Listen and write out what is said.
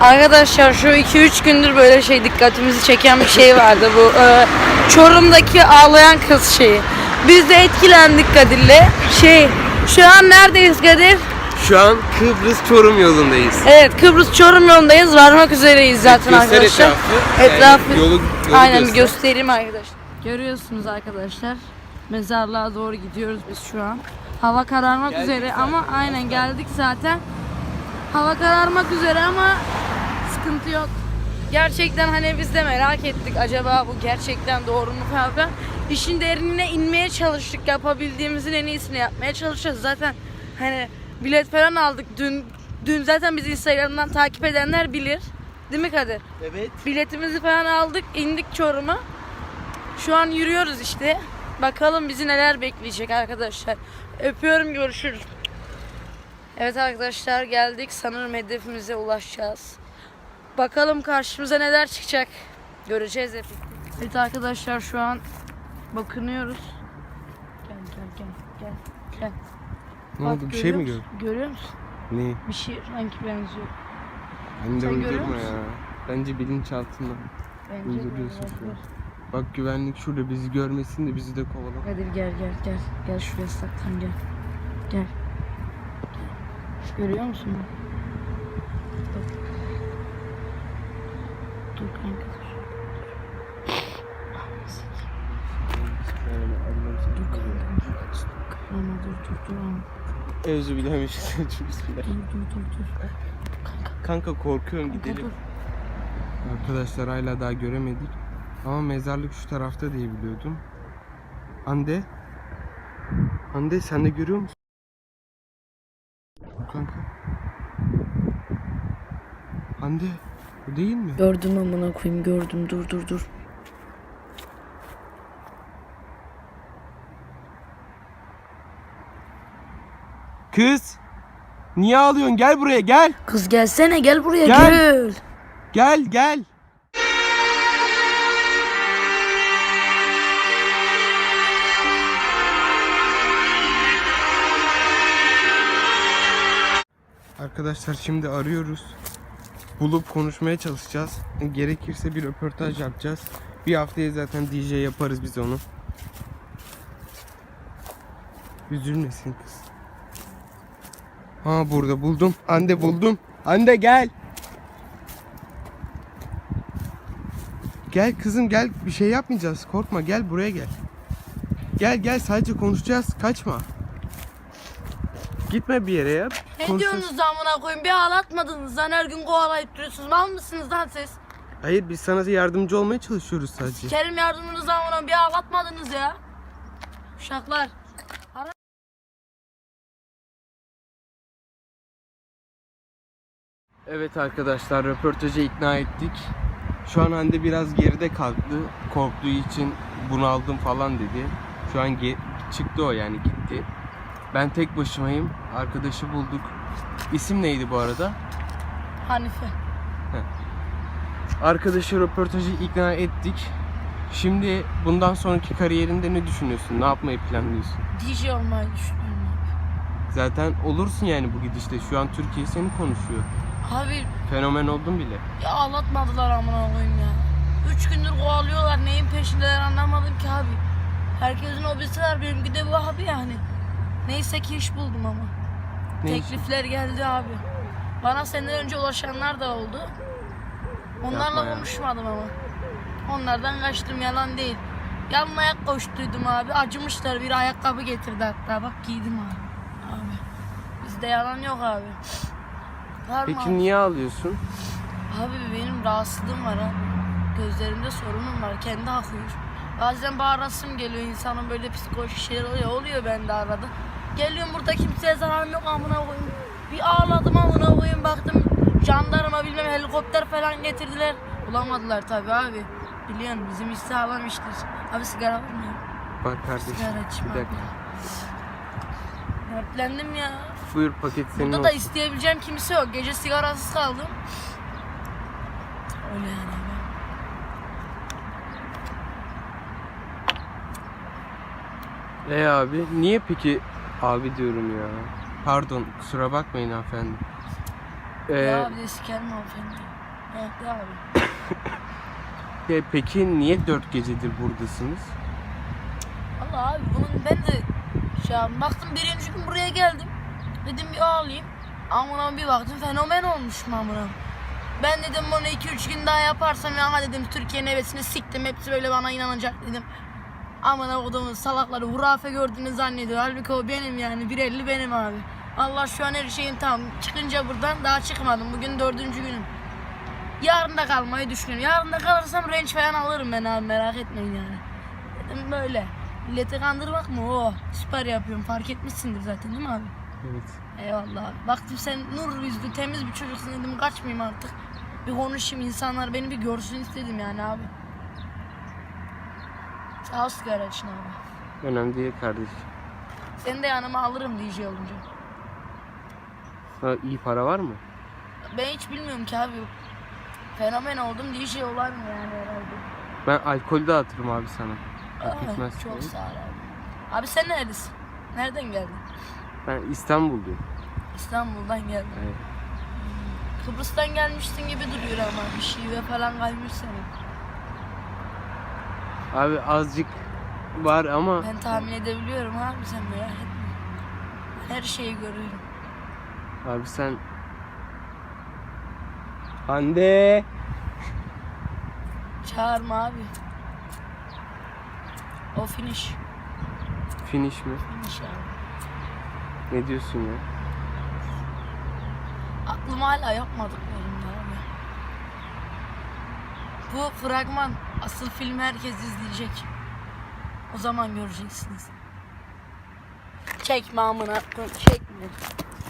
Arkadaşlar şu 2-3 gündür böyle şey dikkatimizi çeken bir şey vardı bu e, Çorum'daki ağlayan kız şeyi. Biz de etkilendik Kadir'le. Şey şu an neredeyiz Kadir? Şu an Kıbrıs Çorum yolundayız. Evet Kıbrıs Çorum yolundayız. Varmak üzereyiz zaten Göster arkadaşlar. etrafı. Etrafı. Yani yolu, yolu Aynen bir göster. göstereyim arkadaşlar. Görüyorsunuz arkadaşlar. Mezarlığa doğru gidiyoruz biz şu an. Hava kararmak Geldik üzere zaten. ama aynen geldik zaten. Hava kararmak üzere ama sıkıntı yok. Gerçekten hani biz de merak ettik acaba bu gerçekten doğru mu falan. İşin derinine inmeye çalıştık. Yapabildiğimizin en iyisini yapmaya çalışacağız. Zaten hani bilet falan aldık dün. Dün zaten bizi Instagram'dan takip edenler bilir. Değil mi Kadir? Evet. Biletimizi falan aldık, indik Çorum'a. Şu an yürüyoruz işte. Bakalım bizi neler bekleyecek arkadaşlar. Öpüyorum, görüşürüz. Evet arkadaşlar geldik. Sanırım hedefimize ulaşacağız. Bakalım karşımıza neler çıkacak. Göreceğiz hep. Evet arkadaşlar şu an bakınıyoruz. Gel gel gel gel. gel. Ne Bak, oldu? Bir şey mi görüyor gördün? musun? Görüyor musun? Ne? Bir şey sanki benziyor. Ben de Sen görüyor uydurma musun? ya. Bence bilinçaltında. Bence de Uyduruyorsun şu an. Bak güvenlik şurada bizi görmesin de bizi de kovalama. Kadir gel gel gel. Gel şuraya saklan gel. Gel. Görüyor musun bak? Dur kanka dur. Dur kanka dur. Ama dur dur dur ama. Özü bilemişiz. Bismillah. Dur dur dur dur. Kanka korkuyorum gidelim. Arkadaşlar hala daha göremedik. Ama mezarlık şu tarafta diye biliyordum. Hande. Hande sen de görüyor musun? Kanka. Hande. Bu değil mi? Gördüm amına koyayım gördüm dur dur dur. Kız. Niye ağlıyorsun? Gel buraya gel. Kız gelsene gel buraya Gel. gel. Gel gel. Arkadaşlar şimdi arıyoruz. Bulup konuşmaya çalışacağız. Gerekirse bir röportaj yapacağız. Bir haftaya zaten DJ yaparız biz onu. Üzülmesin kız. Ha burada buldum. Ande buldum. Ande gel. Gel kızım gel bir şey yapmayacağız. Korkma gel buraya gel. Gel gel sadece konuşacağız. Kaçma. Gitme bir yere ya. Ne diyorsunuz amına koyayım bir ağlatmadınız lan her gün kovalayıp duruyorsunuz mal mısınız lan siz? Hayır biz sana yardımcı olmaya çalışıyoruz sadece. Kerim yardımınızı amına bir ağlatmadınız ya. Uşaklar. Evet arkadaşlar röportaja ikna ettik. Şu an Hande biraz geride kalktı. Korktuğu için bunaldım falan dedi. Şu an ge- çıktı o yani gitti. Ben tek başımayım. Arkadaşı bulduk. İsim neydi bu arada? Hanife. Arkadaşı röportajı ikna ettik. Şimdi bundan sonraki kariyerinde ne düşünüyorsun? Ne yapmayı planlıyorsun? DJ olmayı düşünüyorum Zaten olursun yani bu gidişte. Şu an Türkiye seni konuşuyor. abi. Abi Fenomen oldun bile. ya ağlatmadılar amına koyayım ya. Üç gündür kovalıyorlar neyin peşindeler anlamadım ki abi. Herkesin hobisi var benimki de bu abi yani. Neyse ki iş buldum ama. Ne? Teklifler geldi abi. Bana senden önce ulaşanlar da oldu. Onlarla Yapma ya. konuşmadım ama. Onlardan kaçtım yalan değil. Yalın ayak koştuydum abi. Acımışlar bir ayakkabı getirdi hatta. Bak giydim abi. Abi. Bizde yalan yok abi. Var mı Peki abi? niye ağlıyorsun? Abi benim rahatsızlığım var abi. Gözlerimde sorunum var. Kendi akıyor. Bazen bağırasım geliyor insanın böyle psikolojik şeyler oluyor. Oluyor bende arada. Geliyorum burada kimseye zararım yok amına koyayım. Bir ağladım amına koyayım baktım. Jandarma bilmem helikopter falan getirdiler. Bulamadılar tabi abi. Biliyorsun bizim iş sağlam iştir. Abi sigara var mı? Bak kardeşim. Sigara içme Bir dakika. Dertlendim ya. Buyur paket senin Burada da olsun. isteyebileceğim kimse yok. Gece sigarasız kaldım. Öyle yani. E abi niye peki abi diyorum ya. Pardon kusura bakmayın hanımefendi. Ee, Ya abi de sikerim hanımefendi. Evet de abi. e, peki niye dört gecedir buradasınız? Allah abi bunun ben de şey yaptım. Baktım birinci gün buraya geldim. Dedim bir ağlayayım. Amına bir baktım fenomen olmuş mu amına. Ben dedim bunu 2-3 gün daha yaparsam ya dedim Türkiye'nin hevesini siktim. Hepsi böyle bana inanacak dedim. Amına kodumun salakları hurafe gördüğünü zannediyor. Halbuki o benim yani. 1.50 benim abi. Allah şu an her şeyin tam. Çıkınca buradan daha çıkmadım. Bugün dördüncü günüm. Yarın da kalmayı düşünüyorum. Yarın da kalırsam range falan alırım ben abi merak etmeyin yani. Dedim böyle. Milleti kandırmak mı? O süper yapıyorum. Fark etmişsindir zaten değil mi abi? Evet. Eyvallah. Baktım sen nur yüzlü temiz bir çocuksun dedim kaçmayayım artık. Bir konuşayım insanlar beni bir görsün istedim yani abi. Sağ ol sigara için abi. Önemli değil kardeş. Seni de yanıma alırım DJ olunca. Ha, iyi para var mı? Ben hiç bilmiyorum ki abi. Fenomen oldum DJ olar mı yani herhalde. Ben alkol dağıtırım abi sana. Aa, çok sağ ol abi. Abi sen neredesin? Nereden geldin? Ben İstanbul'dayım. İstanbul'dan geldim. Evet. Kıbrıs'tan gelmiştin gibi duruyor ama bir şive falan kaymış senin. Abi azıcık var ama Ben tahmin edebiliyorum abi sen merak etme. Her şeyi görüyorum. abi sen Hande Çağırma abi. O finish. finish mi? Finish abi. Ne diyorsun ya? Aklım hala yapmadıklarımda abi. Bu fragman asıl filmi herkes izleyecek. O zaman göreceksiniz. Çekme amına çekme.